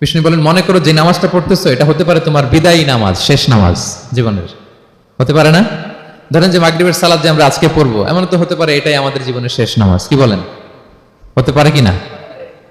বিষ্ণু বলেন মনে করো যে নামাজটা পড়তেছো, এটা হতে পারে তোমার বিদায়ী নামাজ, শেষ নামাজ জীবনের। হতে পারে না? ধরেন যে মাগরিবের সালাদ যে আমরা আজকে পড়ব, এমন তো হতে পারে এটাই আমাদের জীবনের শেষ নামাজ, কি বলেন? হতে পারে কি না?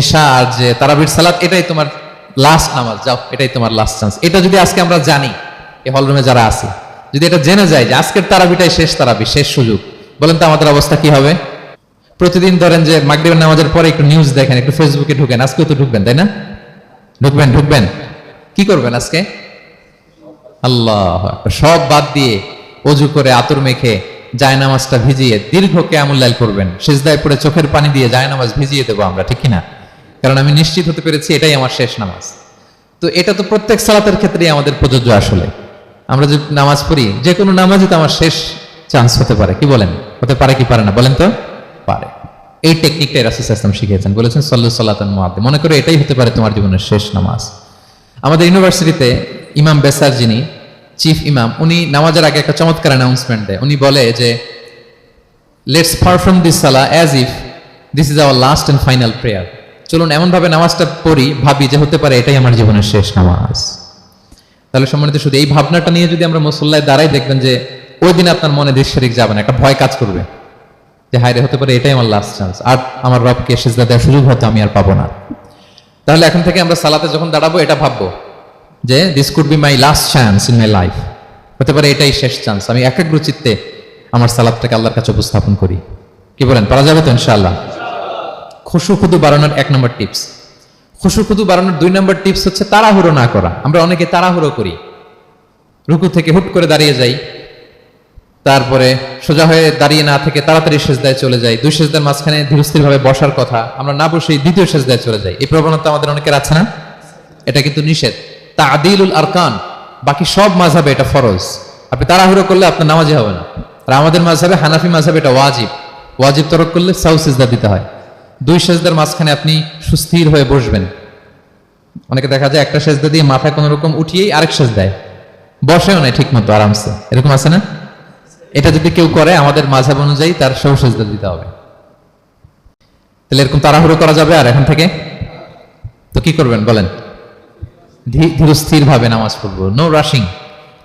এশা আর যে তারাবির সালাত, এটাই তোমার লাস্ট নামাজ, যাও, এটাই তোমার লাস্ট চান্স এটা যদি আজকে আমরা জানি, এই হলরুমে যারা আছি, যদি এটা জেনে যায় যে আজকের তারাবিটাই শেষ তারাবি, শেষ সুযোগ, বলেন তো আমাদের অবস্থা কি হবে? প্রতিদিন ধরেন যে মাগরিবের নামাজের পরে একটু নিউজ দেখেন, একটু ফেসবুকে ঢুকেন, আজকেও তো ঢুকবেন, তাই না? ঢুকবেন ঢুকবেন। কি করবেন আজকে? আল্লাহ সব বাদ দিয়ে অজু করে আতর মেখে জায়নামাজটা ভিজিয়ে দীর্ঘ কেয়ামুল্লাইল করবেন। সেজদায় পড়ে চোখের পানি দিয়ে জায়নামাজ ভিজিয়ে দেবো আমরা, ঠিক কিনা? কারণ আমি নিশ্চিত হতে পেরেছি এটাই আমার শেষ নামাজ। তো এটা তো প্রত্যেক সালাতের ক্ষেত্রেই আমাদের প্রযোজ্য আসলে। আমরা যে নামাজ পড়ি যে কোনো নামাজই তো আমার শেষ চান্স হতে পারে। কি বলেন? হতে পারে কি পারে না? বলেন তো? পারে। এই টেকনিকটাই রাসুল ইসলাম শিখিয়েছেন। বলেছেন, সল্লু সাল্লাতন মুআদ্দিন মনে করো এটাই হতে পারে তোমার জীবনের শেষ নামাজ। আমাদের ইউনিভার্সিটিতে ইমাম বেসার যিনি, চিফ ইমাম, উনি নামাজের আগে একটা চমৎকার অ্যানাউন্সমেন্ট দেয়। উনি বলে যে লেটস পারফর্ম দিস সালা as if this is our last and final prayer চলুন, এমনভাবে নামাজটা পড়ি, ভাবি যে হতে পারে এটাই আমার জীবনের শেষ নামাজ। তাহলে সম্মানিত শুধু এই ভাবনাটা নিয়ে যদি আমরা মুসল্লায় দাঁড়াই, দেখবেন যে ওই দিন আপনার মনে দেশারিক যাবে না, একটা ভয় কাজ করবে। যে হায়রে হতে পারে এটাই আমার লাস্ট চান্স আর আমার রবকে সেজদা দেওয়ার সুযোগ হয়তো আমি আর পাবো না। তাহলে এখন থেকে আমরা সালাতে যখন দাঁড়াবো, এটা ভাববো যে this could be my last chance in my life হতে পারে এটাই শেষ চান্স আমি একাগ্র চিত্তে আমার সালাদটাকে আল্লাহর কাছে উপস্থাপন করি। কি বলেন, পারা যাবে তো ইনশাআল্লাহ? খুশু খুদু বাড়ানোর এক নম্বর টিপস। খুশু খুদু বাড়ানোর দুই নম্বর টিপস হচ্ছে তাড়াহুড়ো না করা। আমরা অনেকে তাড়াহুড়ো করি। রুকু থেকে হুট করে দাঁড়িয়ে যাই। তারপরে সোজা হয়ে দাঁড়িয়ে না থেকে তাড়াতাড়ি সেজদায় চলে যাই। দুই সেজদার মাঝখানে ধীরস্থির ভাবে বসার কথা। আমরা না বসেই দ্বিতীয় সেজদায় চলে যাই। এই প্রবণতা আমাদের অনেকের আছে না? এটা কিন্তু নিষেধ। তা আদিলুল আরকান। বাকি সব মাঝাবে এটা ফরজ। আপনি তাড়াহুড়ো করলে আপনার নামাজি হবে না। আর আমাদের মাঝাবে হানাফি মাঝাবে এটা ওয়াজিব। ওয়াজিব তরক করলে সাউ সেজদা দিতে হয়। দুই সেজদার মাঝখানে আপনি সুস্থির হয়ে বসবেন। অনেকে দেখা যায় একটা সেজদা দিয়ে মাথায় কোনো রকম উঠিয়েই আরেক সেজ দেয় বসেও নাই ঠিক মতো আরামসে। এরকম আছে না? এটা যদি কেউ করে, আমাদের মাঝাব অনুযায়ী তার সৌ সেজদা দিতে হবে। তাহলে এরকম তাড়াহুড়ো করা যাবে আর এখন থেকে? তো কি করবেন বলেন? ধীরস্থির ভাবে নামাজ পড়ব। No rushing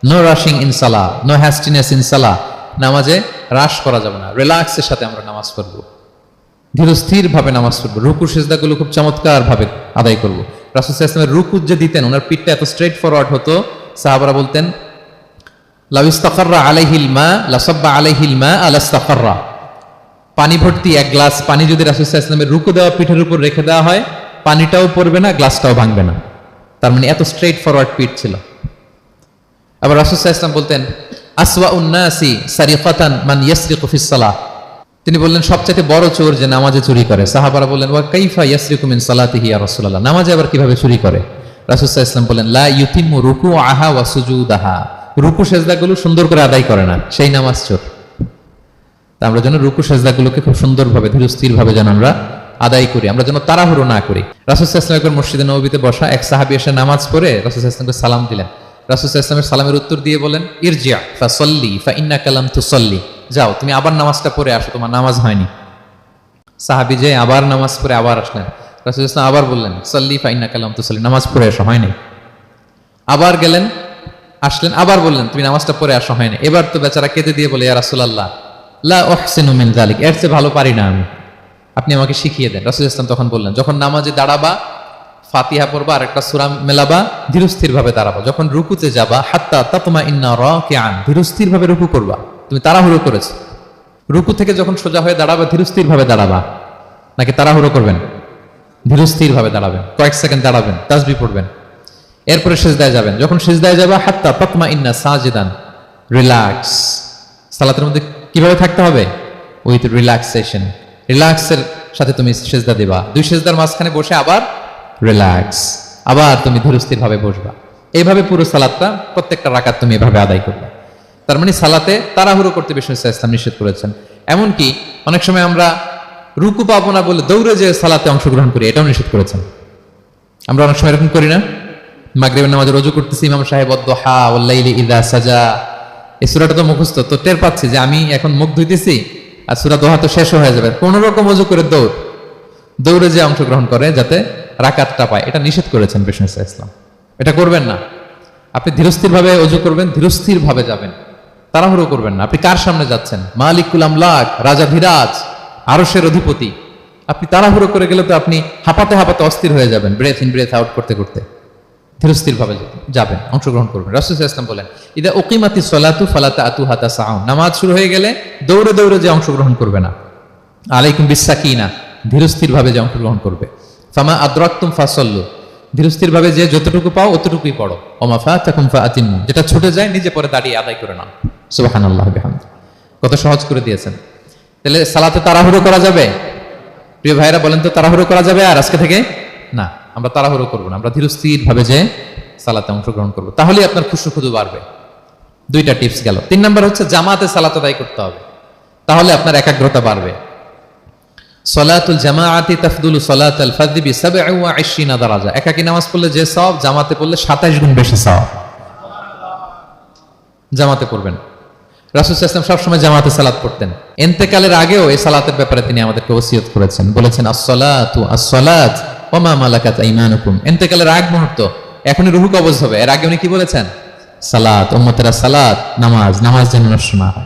no rushing in সালা নো হ্যাস্টিনেস ইন সালা নামাজে রাশ করা যাবে না। রিল্যাক্সের সাথে আমরা নামাজ পড়ব। ধীরস্থির ভাবে নামাজ পড়ব। রুকু সেজদাগুলো খুব চমৎকার ভাবে আদায় করব। রাসুল ইসলামের রুকু যে দিতেন, ওনার পিঠটা এত স্ট্রেট ফরওয়ার্ড হতো, সাহাবারা বলতেন লাউস্তাকাররা আলাইহিল মা লাসাব্বা আলাইহিল মা আলাস্তাকাররা পানি ভর্তি এক গ্লাস পানি যদি রাসুল ইসলামের রুকু দেওয়া পিঠের উপর রেখে দেওয়া হয়, পানিটাও পড়বে না, গ্লাসটাও ভাঙবে না। তার মানে এত স্ট্রেট ফরওয়ার্ড পিঠ ছিল। আবার রাসুল ইসলাম বলতেন আসওয়া উন্নাসি সারিকাতান মান ইয়াসরিকু ফিস সালাহ। তিনি বললেন সবচেয়ে বড় চোর যে নামাজে চুরি করে। সাহাবারা বললেন, ওয়া কাইফা ইয়াসরিকু মিন সালাতিহি ইয়া রাসূলুল্লাহ। নামাজে আবার কীভাবে চুরি করে? রাসূল ইসলাম বললেন, লা ইউতিমু রুকু আহা ওয়া সুজুদাহা। রুকু সেজদাগুলো সুন্দর করে আদায় করে না, সেই নামাজ চোর। আমরা যেন রুকু সেজদাগুলোকে খুব সুন্দরভাবে ধীরস্থির ভাবে যেন আমরা আদায় করি, আমরা যেন তাড়াহুড়ো না করি। রাসুল ইসলাম একবার মসজিদে নবীতে বসা এক সাহাবি এসে নামাজ পড়ে, রাসুল ইসলামকে সালাম দিলেন। রাসুল ইসলামের সালামের উত্তর দিয়ে বলেন ইরজিয়া ফা সল্লি, ফা ইন্না কালাম তু সল্লি যাও, তুমি আবার নামাজটা পড়ে আসো, তোমার নামাজ হয়নি। সাহাবি যে আবার নামাজ পড়ে আবার আসলেন। রাসুল ইসলাম আবার বললেন, সল্লি ফাইনা কালাম তু সল্লি নামাজ পড়ে আসো হয়নি আবার গেলেন, আসলেন, আবার বললেন, তুমি নামাজটা পড়ে আসো হয়নি এবার তো বেচারা কেঁদে দিয়ে বলে রাসূলুল্লাহ, লা ওহসিনু মিন যালিক এর চেয়ে ভালো পারি না আমি। আপনি আমাকে শিখিয়ে দেন। রাসুল ইসলাম তখন বললেন, যখন নামাজে দাঁড়াবা, ফাতিহা পড়বা, আর একটা সুরাম মেলাবা ধীরস্থির ভাবে দাঁড়াবা। যখন রুকুতে যাবা, হাত্তা তাতমা ইন্না রাকিআন ধীরস্থির ভাবে রুকু করবা। তুমি তাড়াহুড়ো করেছ। রুকু থেকে যখন সোজা হয়ে দাঁড়াবা ধীরস্থির ভাবে দাঁড়াবা। নাকি তাড়াহুড়ো করবেন? ধীরস্থির ভাবে দাঁড়াবেন। কয়েক সেকেন্ড দাঁড়াবেন, তাসবি পড়বেন। এরপরে সেজদায় যাবেন। যখন সেজদায় যাবে, হাত্তা তকমা ইন্না সাজিদান, রিল্যাক্স। সালাতের মধ্যে কীভাবে থাকতে হবে? With relaxation. রিল্যাক্সের সাথে তুমি সেজদা দিবা। দুই সেজদার মাঝখানে বসে আবার রিল্যাক্স। আবার তুমি ধীরস্থির ভাবে বসবা। এইভাবে পুরো সালাদটা প্রত্যেকটা রাকাত তুমি এভাবে আদায় করবে। তার মানে সালাতে তাড়াহুড়ো করতে বিষ্ণু ইসলাম নিষেধ করেছেন। এমনকি অনেক সময় আমরা রুকু পাবো না বলে দৌড়ে যে সালাতে অংশগ্রহণ করি, এটাও নিষেধ করেছেন। আমরা অনেক সময় এরকম করি না? মাগরিবের নামাজে রজু করতেছি, ইমাম সাহেব অদ্দহা ওল্লাইলি ইদা সাজা। এই সুরাটা তো মুখস্থ, তো টের পাচ্ছি যে আমি এখন মুখ ধুইতেছি আর সুরা দোহা তো শেষ হয়ে যাবে। কোন রকম অজু করে দৌড়, দৌড়ে যে অংশগ্রহণ করে যাতে রাকাতটা পায়, এটা নিষেধ করেছেন বিষ্ণু ইসলাম এটা করবেন না। আপনি ধীরস্থির ভাবে অজু করবেন ধীরস্থির ভাবে যাবেন। তাড়াহুড়ো করবেন না। আপনি কার সামনে যাচ্ছেন? মালিকুল আমলাক, রাজা ধীরাজ, আরসের অধিপতি। আপনি তাড়াহুড়ো করে গেলে তো আপনি হাঁপাতে হাঁপাতে অস্থির হয়ে যাবেন ব্রেথ ইন ব্রেথ আউট করতে করতে। ধীরস্থির ভাবে যাবেন, অংশগ্রহণ করবেন। রাসুল ইসলাম বলেন, ইদা ওকিমাতি সলাতু ফালাতা আতু হাতা সাউন। নামাজ শুরু হয়ে গেলে দৌড়ে দৌড়ে যে অংশগ্রহণ করবে না। আলাইকুম বিশ্বাকিনা ধীরস্থির ভাবে যে অংশগ্রহণ করবে। ফামা আদ্রাক্তুম ফাসল্লু ধীরস্থির ভাবে যে যতটুকু পাও অতটুকুই পড়ো। ওমা ফা তাকুম ফা আতিম্মু যেটা ছুটে যায়, নিজে পরে দাঁড়িয়ে আদায় করে নাও। সুবহানাল্লাহ বিহামদ। কত সহজ করে দিয়েছেন। তাহলে সালাতে তাড়াহুড়ো করা যাবে? প্রিয় ভাইরা বলেন তো তাড়াহুড়ো করা যাবে আর আজকে থেকে? না, আমরা তাড়াহুড়ো করব না, আমরা ধীরস্থির ভাবে যে সালাতে অংশগ্রহণ করব। তাহলে আপনার খুশু খুদু বাড়বে। দুইটা টিপস গেল। তিন নম্বর হচ্ছে, জামাতে সালাত আদায় করতে হবে। তাহলে আপনার একাগ্রতা বাড়বে। সলাতুল জামাআতি তাফদুলু সলাত আল ফাদদি বি সাবঈ ওয়া আশরিনা দারাজা। একাকী নামাজ পড়লে যে সব জামাতে পড়লে 27 গুণ বেশি সব জামাতে পড়বেন। আলাইহি সবসময় জামাতে সালাত পড়তেন। ইন্তেকালের আগেও এই সালাতের ব্যাপারে তিনি আমাদেরকে ওসিয়ত করেছেন। বলেছেন, আস-সালাতু আস-সালাত ওয়া মা মালাকাত আইমানুকুম। ইন্তেকালের আগ মুহূর্ত, এখনই রুহু কবজ হবে। এর আগে উনি কি বলেছেন? সালাত, উম্মতেরা সালাত, নামাজ নামাজ যেন নষ্ট হয়।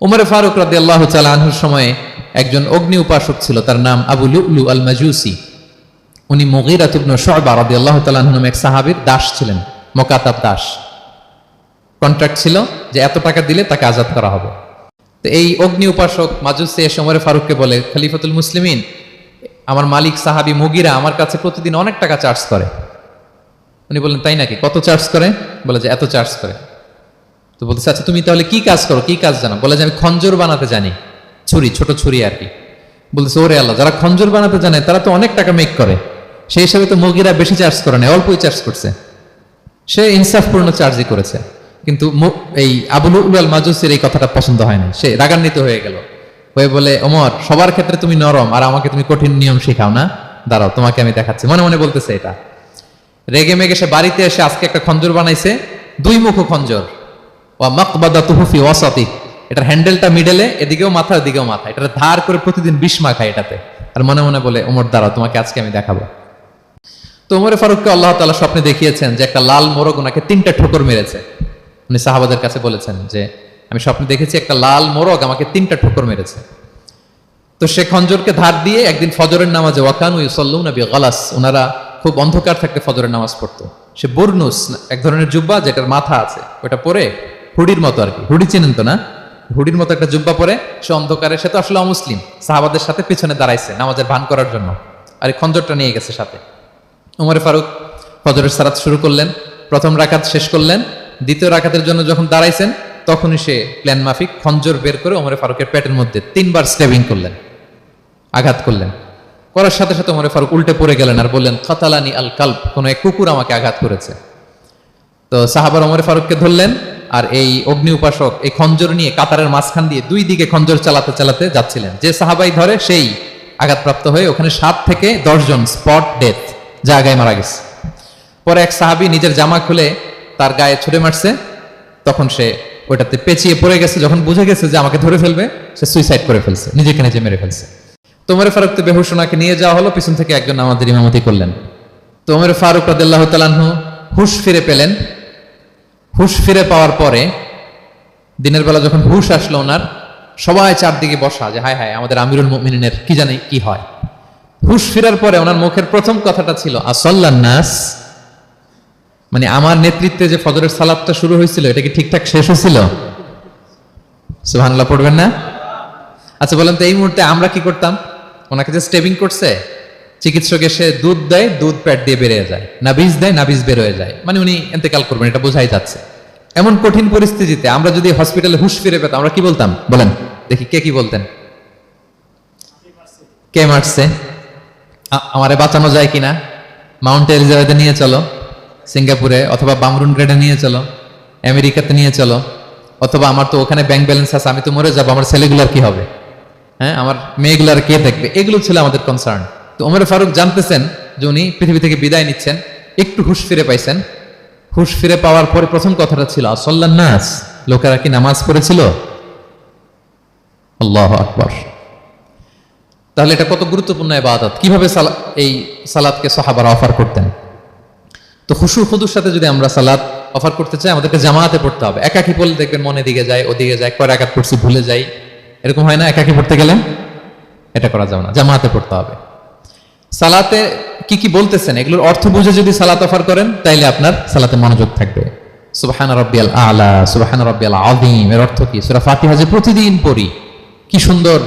উমরে ফারুক রাদি আল্লাহ আনহুর সময়ে একজন অগ্নি উপাসক ছিল, তার নাম আবু লুলু আল মাজুসি উনি মগিরাত ইবনু শুআবা রাদিয়াল্লাহু তাআলা আনহু নামে এক সাহাবীর দাস ছিলেন, মোকাতাব দাস। কন্ট্রাক্ট ছিল যে এত টাকা দিলে তাকে আজাদ করা হবে। তো এই অগ্নি উপাসক মাজুসি এসে উমরে ফারুককে বলে, খলিফাতুল মুসলিমিন, আমার মালিক সাহাবী মুগিরা আমার কাছে প্রতিদিন অনেক টাকা চার্জ করে। উনি বললেন, তাই নাকি? কত চার্জ করে? বলে যে, এত চার্জ করে। তো বলতেছে আচ্ছা তুমি তাহলে কি কাজ করো? কি কাজ জানো? বলে যে, আমি খঞ্জর বানাতে জানি, ছুরি, ছোট ছুরি আর কি। বলতেছে, ওরে আল্লাহ, যারা খঞ্জর বানাতে জানে, তারা তো অনেক টাকা মেক করে। সেই হিসাবে তো মুগিরা বেশি চার্জ করে না অল্পই চার্জ করছে। সে ইনসাফপূর্ণ চার্জই করেছে। কিন্তু এই আবুল আল মাজুসির এই কথাটা পছন্দ হয় না সে রাগান্বিত হয়ে গেল। হয়ে বলে, ওমর, সবার ক্ষেত্রে তুমি নরম, আর আমাকে তুমি কঠিন নিয়ম শেখাও না। দাঁড়াও, তোমাকে আমি দেখাচ্ছি। মনে মনে বলতেছে এটা। রেগে মেগে সে বাড়িতে এসে আজকে একটা খঞ্জর বানাইছে, দুই মুখ খঞ্জর। ওয়া মাকবাদা তুহুফি ওয়াসাতি। এটার হ্যান্ডেলটা মিডলে, এদিকেও মাথা এদিকেও মাথা। এটা ধার করে প্রতিদিন বিষ মাখায় এটাতে। আর মনে মনে বলে, ওমর, দাঁড়াও, তোমাকে আজকে আমি দেখাবো। তো ওমরে ফারুককে আল্লাহ তালা স্বপ্নে দেখিয়েছেন যে একটা লাল মোরগ ওনাকে তিনটা ঠোকর মেরেছে। উনি সাহাবাদের কাছে বলেছেন যে, আমি স্বপ্নে দেখেছি একটা লাল মোরগ আমাকে তিনটা ঠোকর মেরেছে। তো সে খঞ্জরকে ধার দিয়ে একদিন ফজরের নামাজে, ওয়াকানু ইউসাল্লু নবী গালাস ওনারা খুব অন্ধকার থাকতে ফজরের নামাজ পড়তো। সে বর্নুস, এক ধরনের জুব্বা যেটার মাথা আছে, ওটা পরে হুডির মতো আর কি। হুডি চিনেন তো না? হুডির মতো একটা জুব্বা পরে সে অন্ধকারে, সে তো আসলে অমুসলিম। সাহাবাদের সাথে পেছনে দাঁড়াইছে নামাজের ভান করার জন্য। আর এই খঞ্জরটা নিয়ে গেছে সাথে। উমরে ফারুক ফজরের সারাত শুরু করলেন, প্রথম রাকাত শেষ করলেন দ্বিতীয় রাকাতের জন্য যখন দাঁড়াইছেন, তখনই সে প্ল্যান মাফিক খঞ্জর বের করে উমরে ফারুকের পেটের মধ্যে তিনবার স্টেবিং করলেন, আঘাত করলেন। করার সাথে সাথে উমরে ফারুক উল্টে পড়ে গেলেন আর বললেন, খতালানি আল কাল্প কোন এক কুকুর আমাকে আঘাত করেছে। তো সাহাবার ওমরে ফারুককে ধরলেন আর এই অগ্নি উপাসক, এই খঞ্জর নিয়ে কাতারের মাঝখান দিয়ে দুই দিকে খঞ্জর চালাতে চালাতে যাচ্ছিলেন। যে সাহাবাই ধরে, সেই আঘাতপ্রাপ্ত হয়ে ওখানে সাত থেকে দশজন স্পট ডেথ জায়গায় মারা গেছে। পরে এক সাহাবি নিজের জামা খুলে তার গায়ে ছুড়ে মারছে, তখন সে ওটাতে পেঁচিয়ে পড়ে গেছে, যখন বুঝে গেছে যে আমাকে ধরে ফেলবে, সে সুইসাইড করে ফেলছে, নিজেকে নিজে মেরে ফেলছে। তোমরে ফারুক তো বেহুশ ওনাকে নিয়ে যাওয়া হলো, পিছন থেকে একজন আমাদের ইমামতি করলেন। তোমরে ফারুক রাদিল্লাহ তালাহু হুশ ফিরে পেলেন। হুশ ফিরে পাওয়ার পরে, দিনের বেলা যখন হুশ আসলো ওনার, সবাই চারদিকে বসা যে, হায় হায়, আমাদের আমিরুল মুমিনের কি জানি কি হয়? হুশ ফিরার পরে ওনার মুখের প্রথম কথাটা ছিল, আসল্লান নাস? মানে আমার নেতৃত্বে যে ফজরের সালাদটা শুরু হয়েছিল, এটা কি ঠিকঠাক শেষ হয়েছিল? সুবহানাল্লাহ, পড়বেন না? আচ্ছা বলেন তো, এই মুহূর্তে আমরা কি করতাম? ওনাকে যে স্টেবিং করছে, চিকিৎসক এসে দুধ দেয়, দুধ পেট দিয়ে বেরিয়ে যায়। নাবিজ দেয় নাবিজ বের হয়ে যায়। মানে উনি এতেকাল করবেন, এটা বোঝাই যাচ্ছে। এমন কঠিন পরিস্থিতিতে আমরা যদি হসপিটালে হুশ ফিরে পেতাম, আমরা কি বলতাম? বলেন, দেখি কে কি বলতেন। কে মারছে? আমারে বাঁচানো যায় কিনা? মাউন্ট এলিজাবেথে নিয়ে চলো। সিঙ্গাপুরে অথবা বামরুন গ্রেডে নিয়ে চলো, আমেরিকাতে নিয়ে চলো, অথবা আমার তো ওখানে ব্যাংক ব্যালেন্স আছে, আমি তো মরে যাব, আমার ছেলেগুলার কি হবে? হ্যাঁ আমার মেয়েগুলার কে দেখবে? এগুলো ছিল আমাদের কনসার্ন তো ওমর ফারুক জানতেছেন যে উনি পৃথিবী থেকে বিদায় নিচ্ছেন, একটু হুশ ফিরে পাইছেন। হুশ ফিরে পাওয়ার পরে প্রথম কথাটা ছিল, আসল্লান নাস, লোকেরা কি নামাজ পড়েছিল? আল্লাহ আকবর। তাহলে এটা কত গুরুত্বপূর্ণ এবাদত কীভাবে এই সালাদকে সাহাবারা অফার করতেন? তো খুশু খুদুর সাথে যদি আমরা সালাদ অফার করতে চাই, আমাদেরকে জামাতে পড়তে হবে। একাকি পড়লে দেখবেন মনে দিকে যায়, ওদিকে যায় কয় একাত পড়ছি ভুলে যাই। এরকম হয় না? একাকি পড়তে গেলে? এটা করা যাবে না। জামাতে পড়তে হবে। সালাতে কি কি বলতেছেন? এগুলোর অর্থ বুঝে যদি সালাত অফার করেন, তাইলে আপনার সালাতে মনোযোগ থাকবে। সুবহান রব্বিয়াল আলা, সুবহান রব্বিয়াল আদিম এর অর্থ কি? সুরা ফাতিহা যে প্রতিদিন পড়ি, কি সুন্দর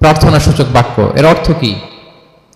প্রার্থনা সূচক বাক্য। এর অর্থ কি?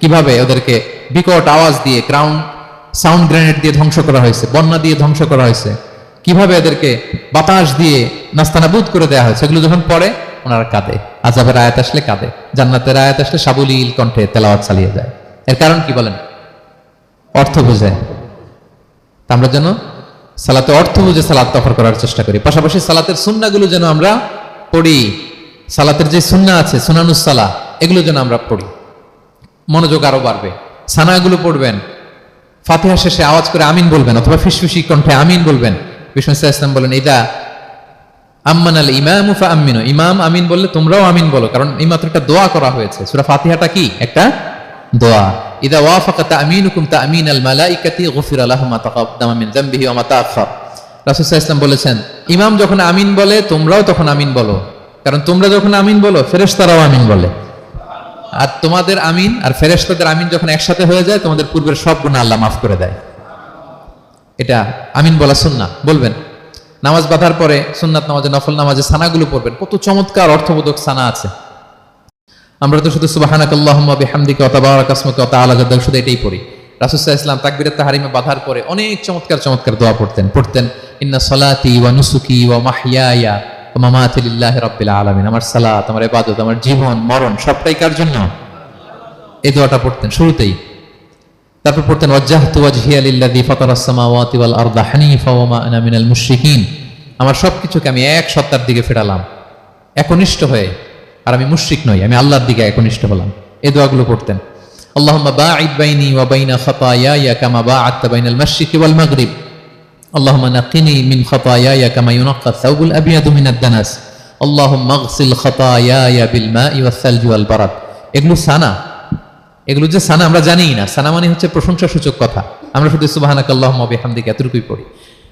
কীভাবে ওদেরকে বিকট আওয়াজ দিয়ে গ্রাউন্ড সাউন্ড গ্রেনেড দিয়ে ধ্বংস করা হয়েছে, বন্যা দিয়ে ধ্বংস করা হয়েছে, কীভাবে এদেরকে বাতাস দিয়ে নাস্তানাবুদ করে দেওয়া হয়েছে এগুলো যখন পড়ে, ওনারা কাঁদে। আজাবের আয়াত আসলে কাঁদে। জান্নাতের আয়াত আসলে সাবলীল কণ্ঠে তেলাওয়াত চালিয়ে যায়। এর কারণ কি বলেন? অর্থ বুঝে। আমরা যেন সালাতে অর্থ বুঝে সালাত অফার করার চেষ্টা করি। পাশাপাশি সালাতের সুন্নাগুলো যেন আমরা পড়ি। সালাতের যে সুন্না আছে সুনানুসালা এগুলো যেন আমরা পড়ি। মনোযোগ আরও বাড়বে। সানাগুলো পড়বেন। ফাতিহা শেষে আওয়াজ করে আমিন বলবেন, অথবা ফিসফিসি কণ্ঠে আমিন বলবেন। বিষ্ণু বলেন এটা আম্মান আল ইমাম উফা ইমাম আমিন বললে, তোমরাও আমিন বলো, কারণ এই মাত্র একটা দোয়া করা হয়েছে। সুরা ফাতিহাটা কি? একটা দোয়া। ইদা ওয়াফাকা তামিনুকুম তামিন আল মালাইকাতি গফির আলাহু মা তাকাদ্দামা মিন যামবিহি ওয়া মা তাআখার বলেছেন, ইমাম যখন আমিন বলে, তোমরাও তখন আমিন বলো। কারণ তোমরা যখন আমিন বলো, ফেরেশতারাও আমিন বলে। আর তোমাদের আমিন আর ফেরেশতাদের আমিন যখন একসাথে হয়ে যায়, তোমাদের পূর্বের সব গুনাহ আল্লাহ মাফ করে দেয়। এটা আমিন বলা সুন্না বলবেন, নামাজ বাঁধার পরে সুন্নাত নামাজে, নফল নামাজে সানাগুলো পড়বেন। কত চমৎকার অর্থবোধক সানা আছে। আমরা তো শুধু সুবাহানাক আল্লাহুম্মা বিহামদিকা ওয়া তাবারাক আসমুকা শুধু এটাই পড়ি। সাল্লাল্লাহু আলাইহি ওয়াসাল্লাম তাকবীরাত বাঁধার পরে অনেক চমৎকার চমৎকার দোয়া পড়তেন। পড়তেন, ইন্না সলাতি ওয়া নুসুকি ওয়া মাহইয়ায়া আমার সালাত, আমার ইবাদত, আমার জীবন, মরণ, সবটাই কার জন্য? এই দোয়াটা পড়তেন শুরুতেই। তারপর পড়তেন আমার সবকিছুকে আমি এক সত্তার দিকে ফেরালাম। একনিষ্ঠ হয়ে, আর আমি মুশরিক নই, আমি আল্লাহর দিকে একনিষ্ঠ হলাম। এই দোয়াগুলো পড়তেন, আল্লাহুম্মা বাঈদ বাইনি ওয়া বাইনা খাতায়ায়া কামা বাআদতা বাইনাল মাশরিকি ওয়াল মাগরিব। খাতায়ায়া কামা ইউনাক্কা আথ-থাওবুল আবিয়াদু মিনাদ দানাস। আল্লাহুম্মা আগসিল খাতায়ায়া বিল মাই ওয়াস সালজি ওয়াল বারাদ। এগুলো সানা। এগুলো যে সানা আমরা জানি না। সানা মানে হচ্ছে প্রশংসা সূচক কথা। আমরা শুধু সুবাহানাক আল্লাহ বিহামদিকে এতটুকুই পড়ি।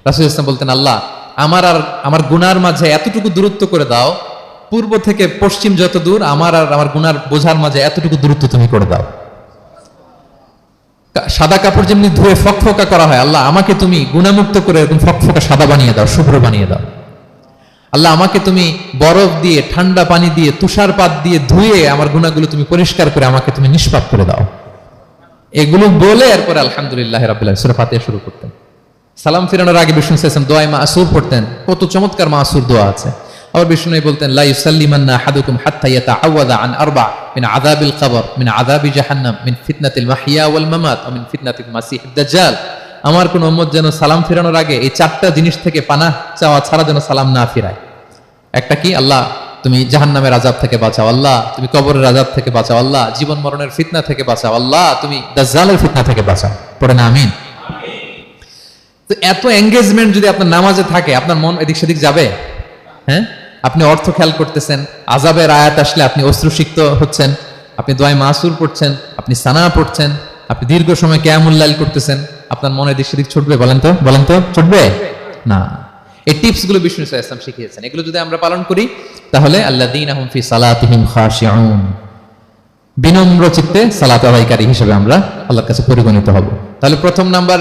রাসুল ইসলাম বলতেন, আল্লাহ, আমার আর, আমার গুনার মাঝে এতটুকু দূরত্ব করে দাও। পূর্ব থেকে পশ্চিম যত দূর, আমার আর আমার গুনার বোঝার মাঝে এতটুকু দূরত্ব তুমি করে দাও। সাদা কাপড় যেমনি ধুয়ে ফকফকা করা হয়, আল্লাহ আমাকে তুমি গুণামুক্ত করে এরকম ফকফকা সাদা বানিয়ে দাও, শুভ্র বানিয়ে দাও। আল্লাহ আমাকে তুমি বরফ দিয়ে, ঠান্ডা পানি দিয়ে, তুষারপাত দিয়ে ধুয়ে আমার গুণাগুলো তুমি পরিষ্কার করে আমাকে তুমি নিষ্পাপ করে দাও। এগুলো বলে এরপরে আলহামদুলিল্লাহ রাবিল্লাহ সুরা ফাতিহা শুরু করতেন। সালাম ফিরানোর আগে বিষ্ণু সাইসলাম দোয়ায় মা আসুর পড়তেন। কত চমৎকার মা আসুর দোয়া আছে। আবার বিষ্ণু বলতেন, লা ইউসাল্লিমান্না আহাদুকুম হাত্তা ইয়াতাআওয়াদা আন আরবা মিন আযাবিল কবর, মিন আযাবি জাহান্নাম, মিন ফিতনাতিল মাহইয়া ওয়াল মামাত ওয়া মিন ফিতনাতিল মাসিহিদ দাজ্জাল। আমার কোন উম্মত যেন সালাম ফিরানোর আগে এই চারটা জিনিস থেকে পানাহ চাওয়া ছাড়া যেন সালাম না ফিরায়। একটা কি? আল্লাহ, তুমি জাহান্নামের আজাব থেকে বাঁচাও, আল্লাহ, তুমি কবরের আজাব থেকে বাঁচাও, আল্লাহ, জীবন মরণের ফিতনা থেকে বাঁচাও, আল্লাহ, তুমি দাজ্জালের ফিতনা থেকে বাঁচাও। পড়ে না, আমিন। তো এত এঙ্গেজমেন্ট যদি আপনার নামাজে থাকে, আপনার মন এদিক সেদিক যাবে? হ্যাঁ? আপনি অর্থ খেয়াল করতেছেন আজাবের আয়াত আসলে আপনি অশ্রুসিক্ত হচ্ছেন, আপনি দোয়ায় মাসুর পড়ছেন, আপনি সানা পড়ছেন, আপনি দীর্ঘ সময় কেয়ামুল্লাইল করতেছেন, আপনার মনে দিক সেদিক ছুটবে বলেন তো বলেন তো, ছুটবে? না। এই টিপসগুলো বিষ্ণু ইসলাম শিখিয়েছেন, এগুলো যদি আমরা পালন করি, তাহলে আল্লাহ দিন আহম ফি সালাতিহিম খাশিউন। বিনম্র চিত্তে সালাত আদায়কারী হিসেবে আমরা আল্লাহর কাছে পরিগণিত হব। তাহলে প্রথম নাম্বার